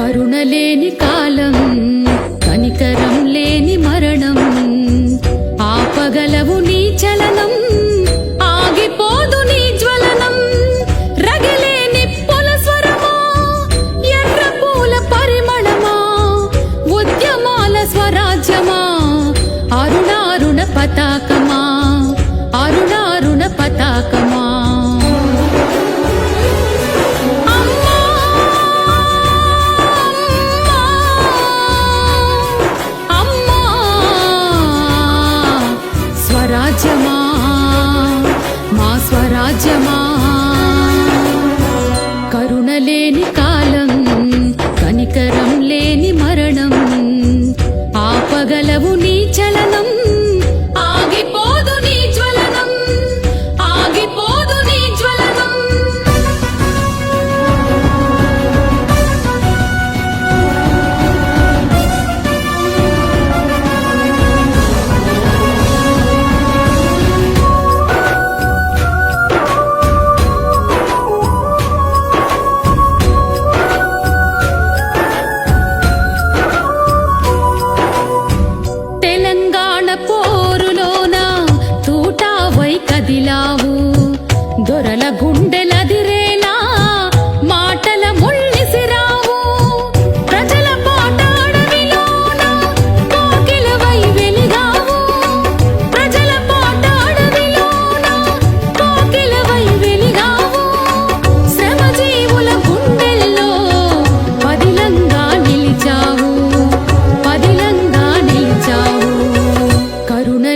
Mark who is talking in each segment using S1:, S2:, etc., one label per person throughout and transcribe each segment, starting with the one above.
S1: కరుణ లేని కాలం కనికరం లేని మరణం. ఆపగలవు నీ చలనం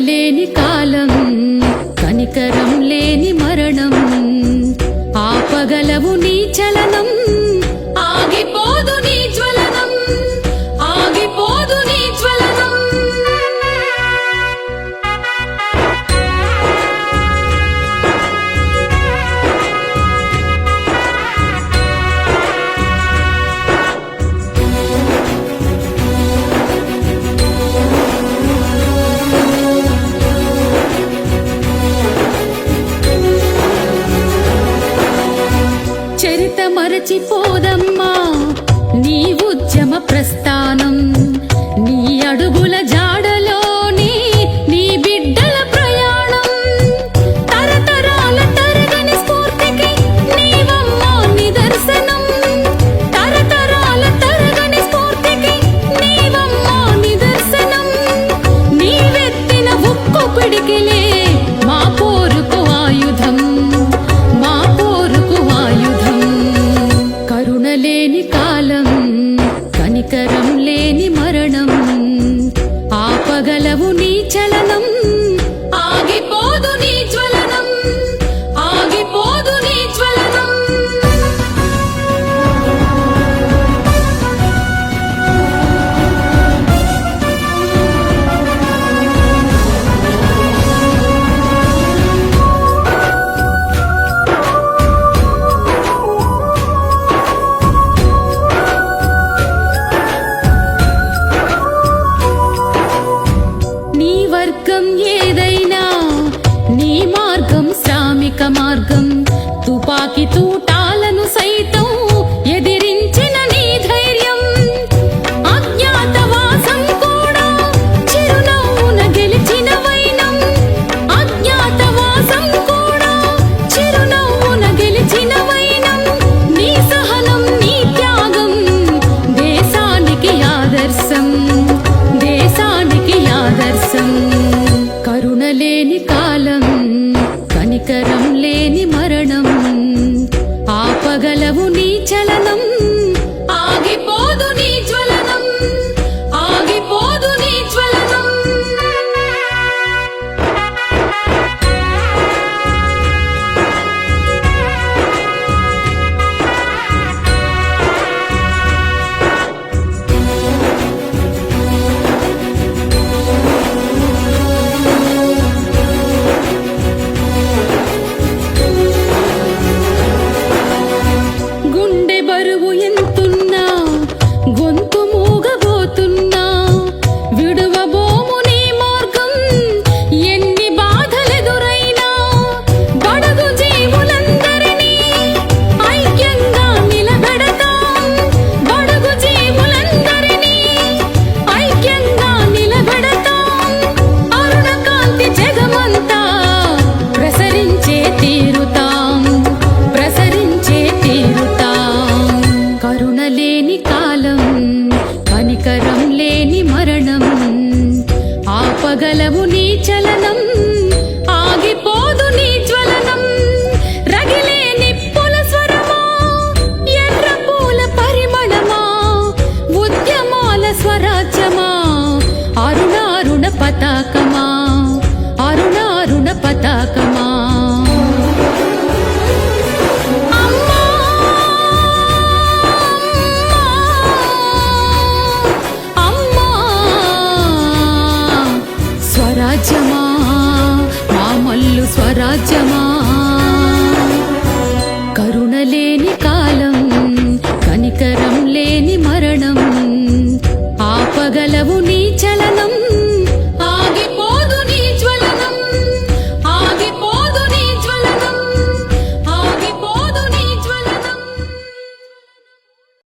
S1: లేని కాలం కనికరం లే మరచిపోదమ్మా. నీ ఉద్యమ ప్రస్థానం నీ అడుగుల జా కనికరం లేని మరణం. రాజ్యమా కరుణ లేని కాలం కనికరం లేని మరణం. ఆపగలవు నీ చలనం.